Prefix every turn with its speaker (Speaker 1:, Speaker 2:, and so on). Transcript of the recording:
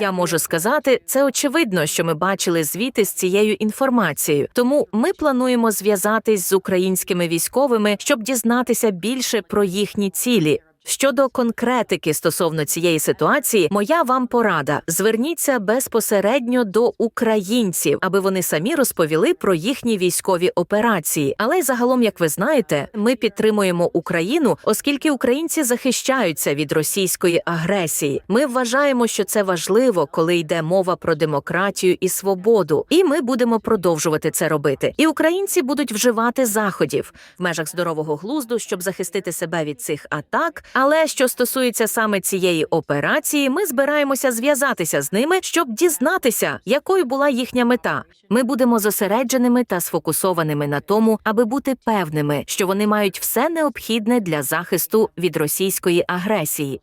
Speaker 1: Я можу сказати, це очевидно, що ми бачили звіти з цією інформацією. Тому ми плануємо зв'язатись з українськими військовими, щоб дізнатися більше про їхні цілі. Щодо конкретики стосовно цієї ситуації, моя вам порада: зверніться безпосередньо до українців, аби вони самі розповіли про їхні військові операції. Але загалом, як ви знаєте, ми підтримуємо Україну, оскільки українці захищаються від російської агресії. Ми вважаємо, що це важливо, коли йде мова про демократію і свободу. І ми будемо продовжувати це робити. І українці будуть вживати заходів в межах здорового глузду, щоб захистити себе від цих атак. Але що стосується саме цієї операції, ми збираємося зв'язатися з ними, щоб дізнатися, якою була їхня мета. Ми будемо зосередженими та сфокусованими на тому, аби бути певними, що вони мають все необхідне для захисту від російської агресії.